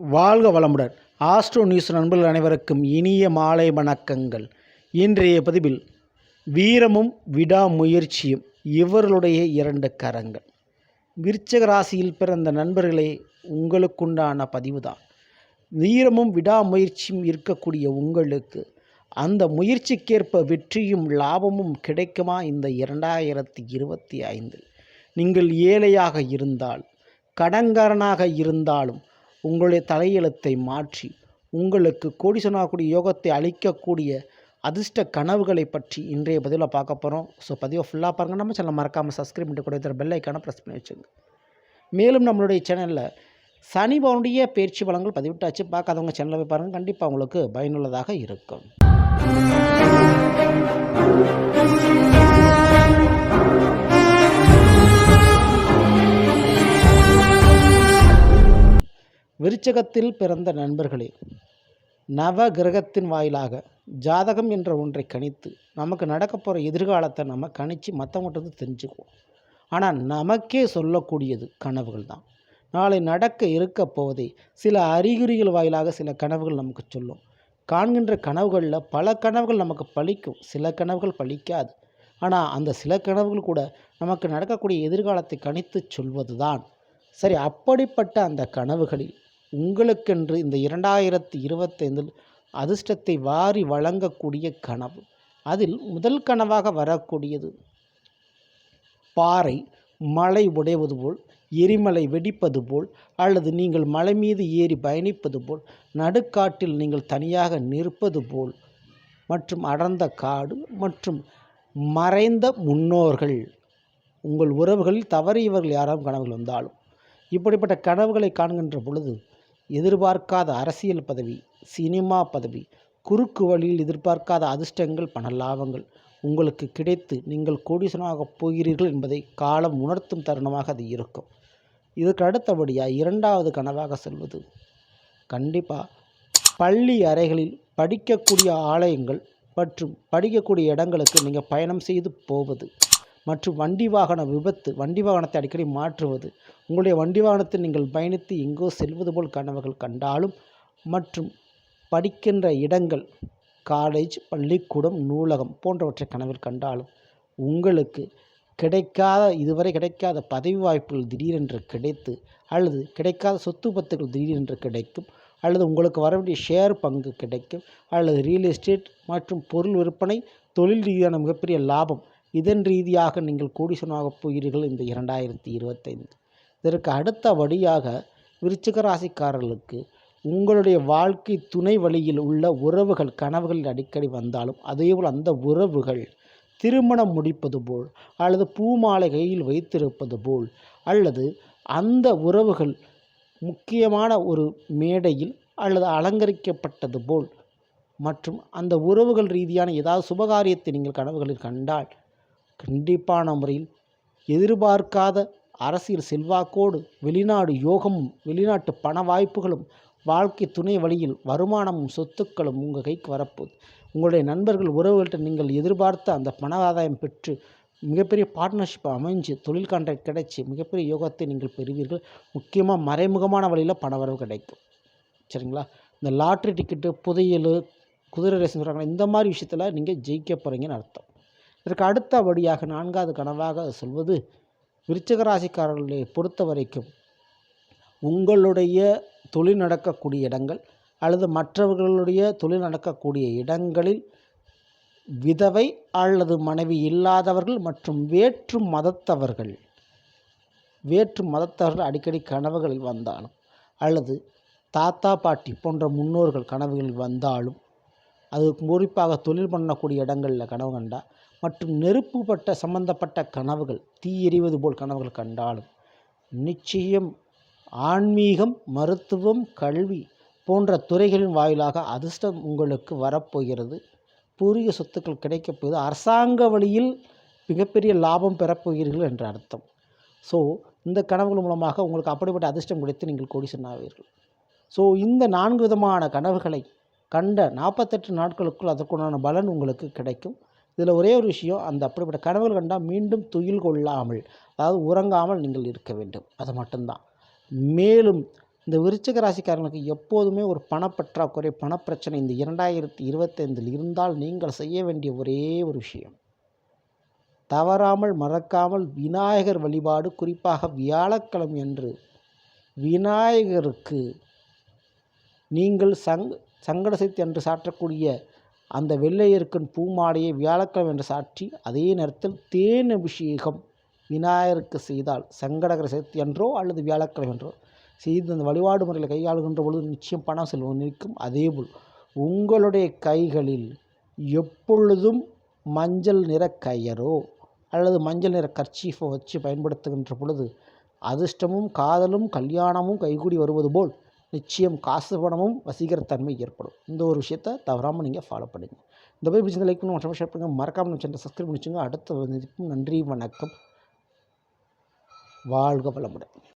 வாழ்க வளமுடன். Astro news நண்பர்கள் அனைவருக்கும் இனிய மாலை வணக்கங்கள். இன்றைய பதிவில் வீரமும் விடாமுயற்சியும் இவர்களுடைய இரண்டு கரங்கள். விருச்சக ராசியில் பிறந்த நண்பர்களே உங்களுக்குண்டான பதிவு தான் வீரமும் விடாமுயற்சியும் இருக்கக்கூடிய உங்களுக்கு அந்த முயற்சிக்கேற்ப வெற்றியும் லாபமும் கிடைக்குமா? இந்த இரண்டாயிரத்தி இருபத்தி ஐந்தில். நீங்கள் ஏழையாக இருந்தால் கடன்காரனாக இருந்தாலும் உங்களுடைய தலையெழுத்தை மாற்றி உங்களுக்கு கோடிசனாக்கூடிய யோகத்தை அளிக்கக்கூடிய அதிர்ஷ்ட கனவுகளை பற்றி இன்றைய பதிவில் பார்க்க போகிறோம் ஸோ பதிவை ஃபுல்லாக பாருங்கள் நம்ம சேனல் மறக்காமல் சப்ஸ்கிரைப் பண்ணிட்டு கூட தர பெல் ஐக்கானை ப்ரெஸ் பண்ணி வச்சுங்க. மேலும் நம்மளுடைய சேனலில் சனி பவனுடைய பயிற்சி பலன்கள் பதிவிட்டாச்சு. பார்க்காதவங்க சேனலை போய் பாருங்கள் கண்டிப்பாக உங்களுக்கு பயனுள்ளதாக இருக்கும். விருச்சகத்தில் பிறந்த நண்பர்களே நவ கிரகத்தின் வாயிலாக ஜாதகம் என்ற ஒன்றை கணித்து நமக்கு நடக்க போகிற எதிர்காலத்தை நம்ம கணித்து மற்றவங்கிட்ட தெரிஞ்சுக்குவோம். ஆனால் நமக்கே சொல்லக்கூடியது கனவுகள் தான். நாளை நடக்க இருக்க போவதை சில அறிகுறிகள் வாயிலாக சில கனவுகள் நமக்கு சொல்லும். காண்கின்ற கனவுகளில் பல கனவுகள் நமக்கு பழிக்கும். சில கனவுகள் பலிக்காது ஆனால் அந்த சில கனவுகள் கூட நமக்கு நடக்கக்கூடிய எதிர்காலத்தை கணித்து சொல்வது தான் சரி அப்படிப்பட்ட அந்த கனவுகளில் உங்களுக்கென்று இந்த இரண்டாயிரத்தி இருபத்தைந்தில் அதிர்ஷ்டத்தை வாரி வழங்கக்கூடிய கனவு. அதில் முதல் கனவாக வரக்கூடியது பாறை மலை உடைவது போல் எரிமலை வெடிப்பது போல் அல்லது நீங்கள் மலை மீது ஏறி பயணிப்பது போல் நடுக்காட்டில் நீங்கள் தனியாக நிற்பது போல் மற்றும் அடர்ந்த காடு மற்றும் மறைந்த முன்னோர்கள். உங்கள் உறவுகளில் தவறியவர்கள் யாராவது கனவுகள் வந்தாலும் இப்படிப்பட்ட கனவுகளை காண்கின்ற பொழுது எதிர்பார்க்காத அரசியல் பதவி சினிமா பதவி குறுக்கு வழியில் எதிர்பார்க்காத அதிர்ஷ்டங்கள் பண லாபங்கள் உங்களுக்கு கிடைத்து நீங்கள் கோடீசனாகப் போகிறீர்கள் என்பதை காலம் உணர்த்தும் தருணமாக அது இருக்கும். இதற்கு அடுத்தபடியாக இரண்டாவது கனவாக செல்வது. கண்டிப்பாக பள்ளி அறைகளில் படிக்கக்கூடிய ஆலயங்கள் மற்றும் படிக்கக்கூடிய இடங்களுக்கு நீங்கள் பயணம் செய்து போவது. மற்றும் வண்டி வாகன விபத்து வண்டி வாகனத்தை அடிக்கடி மாற்றுவது. உங்களுடைய வண்டி வாகனத்தில் நீங்கள் பயணித்து எங்கோ செல்வது போல் கனவுகள் கண்டாலும் மற்றும் படிக்கின்ற இடங்கள் காலேஜ் பள்ளிக்கூடம் நூலகம் போன்றவற்றை கனவில் கண்டாலும் உங்களுக்கு கிடைக்காத இதுவரை கிடைக்காத பதவி வாய்ப்புகள் திடீரென்று கிடைத்து அல்லது கிடைக்காத சொத்து பத்துகள் திடீரென்று கிடைக்கும் அல்லது உங்களுக்கு வர வேண்டிய ஷேர் பங்கு கிடைக்கும் அல்லது ரியல் எஸ்டேட் மற்றும் பொருள் விற்பனை தொழில் ரீதியான மிகப்பெரிய லாபம் இதன் ரீதியாக நீங்கள் கோடிசனாகப் போகிறீர்கள் இந்த இரண்டாயிரத்தி இருபத்தைந்து. இதற்கு அடுத்தபடியாக விருச்சிக ராசிக்காரர்களுக்கு உங்களுடைய வாழ்க்கை துணை வழியில் உள்ள உறவுகள் கனவுகளில் அடிக்கடி வந்தாலும் அதேபோல் அந்த உறவுகள் திருமணம் முடிப்பது போல் அல்லது பூமாலை கையில் வைத்திருப்பது போல் அல்லது அந்த உறவுகள் முக்கியமான ஒரு மேடையில் அல்லது அலங்கரிக்கப்பட்டது போல் மற்றும் அந்த உறவுகள் ரீதியான ஏதாவது சுபகாரியத்தை நீங்கள் கனவுகளில் கண்டால் கண்டிப்பான முறையில் எதிர்பார்க்காத அரசியல் செல்வாக்கோடு வெளிநாடு யோகமும் வெளிநாட்டு பண வாய்ப்புகளும் வாழ்க்கை துணை வழியில் வருமானமும் சொத்துக்களும் உங்கள் கைக்கு வரப்போகுது. உங்களுடைய நண்பர்கள் உறவுகள்கிட்ட நீங்கள் எதிர்பார்த்த அந்த பண ஆதாயம் பெற்று மிகப்பெரிய பார்ட்னர்ஷிப் அமைஞ்சு தொழில் கான்ட்ராக்ட் கிடைச்சி மிகப்பெரிய யோகத்தை நீங்கள் பெறுவீர்கள். முக்கியமாக மறைமுகமான வழியில் பணவரவு கிடைக்கும். சரிங்களா? இந்த லாட்ரி டிக்கெட்டு புதையல் குதிரை ரேசன் சொல்கிறாங்க இந்த மாதிரி விஷயத்தில் நீங்கள் ஜெயிக்க போகிறீங்கன்னு அர்த்தம். இதற்கு அடுத்தபடியாக நான்காவது கனவாக சொல்வது விருச்சகராசிக்காரர்களை பொறுத்த வரைக்கும் உங்களுடைய தொழில் நடக்கக்கூடிய இடங்கள் அல்லது மற்றவர்களுடைய தொழில் நடக்கக்கூடிய இடங்களில் விதவை அல்லது மனைவி இல்லாதவர்கள் மற்றும் வேற்று மதத்தவர்கள் வேற்று மதத்தவர்கள் அடிக்கடி கனவுகளில் வந்தாலும் அல்லது தாத்தா பாட்டி போன்ற முன்னோர்கள் கனவுகளில் வந்தாலும் அது குறிப்பாக தொழில் பண்ணக்கூடிய இடங்களில் கனவு கண்டால் மற்றும் நெருப்புப்பட்ட சம்பந்தப்பட்ட கனவுகள் தீ எறிவது போல் கனவுகள் கண்டாலும் நிச்சயம் ஆன்மீகம் மருத்துவம் கல்வி போன்ற துறைகளின் வாயிலாக அதிர்ஷ்டம் உங்களுக்கு வரப்போகிறது. பூர்வீக சொத்துக்கள் கிடைக்கப் போகுது. அரசாங்க வழியில் மிகப்பெரிய லாபம் பெறப்போகிறீர்கள் என்ற அர்த்தம். ஸோ இந்த கனவுகள் மூலமாக உங்களுக்கு அப்படிப்பட்ட அதிர்ஷ்டம் கிடைத்து நீங்கள் கோடி ஆவீர்கள். ஸோ இந்த நான்கு விதமான கனவுகளை கண்ட நாற்பத்தெட்டு நாட்களுக்குள் அதற்குண்டான பலன் உங்களுக்கு கிடைக்கும். இதில் ஒரே ஒரு விஷயம் அந்த அப்படிப்பட்ட கனவுகள் கண்டால் மீண்டும் துயில் கொள்ளாமல் அதாவது உறங்காமல் நீங்கள் இருக்க வேண்டும். அது மட்டும்தான். மேலும் இந்த விருச்சிக ராசிக்காரங்களுக்கு எப்போதுமே ஒரு பணப்பற்றாக்குறை பணப்பிரச்சனை இந்த இரண்டாயிரத்தி இருபத்தைந்தில் இருந்தால் நீங்கள் செய்ய வேண்டிய ஒரே ஒரு விஷயம். தவறாமல் மறக்காமல் விநாயகர் வழிபாடு குறிப்பாக வியாழக்கிழமை என்று விநாயகருக்கு நீங்கள் சங் சங்கட என்று சாற்றக்கூடிய அந்த வெள்ளையர்க்கன் பூமாலையை வியாழக்கிழமை என்று சாற்றி அதே நேரத்தில் தேன் அபிஷேகம் விநாயகருக்கு செய்தால் சங்கடகர சதுர்த்தி என்றோ அல்லது வியாழக்கிழமை என்றோ. செய்து அந்த வழிபாடு முறையில் கையாளுகின்ற பொழுது நிச்சயம் பணம் செல்வம் நிற்கும் அதேபோல் உங்களுடைய கைகளில் எப்பொழுதும் மஞ்சள் நிற கயரோ அல்லது மஞ்சள் நிற கர்ச்சீஃபோ வச்சு பயன்படுத்துகின்ற பொழுது அதிர்ஷ்டமும் காதலும் கல்யாணமும் கைகூடி வருவது போல் நிச்சயம் காசு பணமும் வசீகரத்தன்மை ஏற்படும். இந்த ஒரு விஷயத்த தவறாமல் நீங்கள் ஃபாலோ பண்ணுங்கள் இந்த போய் பிடிச்ச லைக் பண்ணி மற்ற ஷேர் பண்ணுங்கள் மறக்காமல் நம்ம சேனல் சப்ஸ்கிரைப் பண்ணிச்சுங்க. அடுத்த நன்றி வணக்கம். வாழ்க வளமுடன்.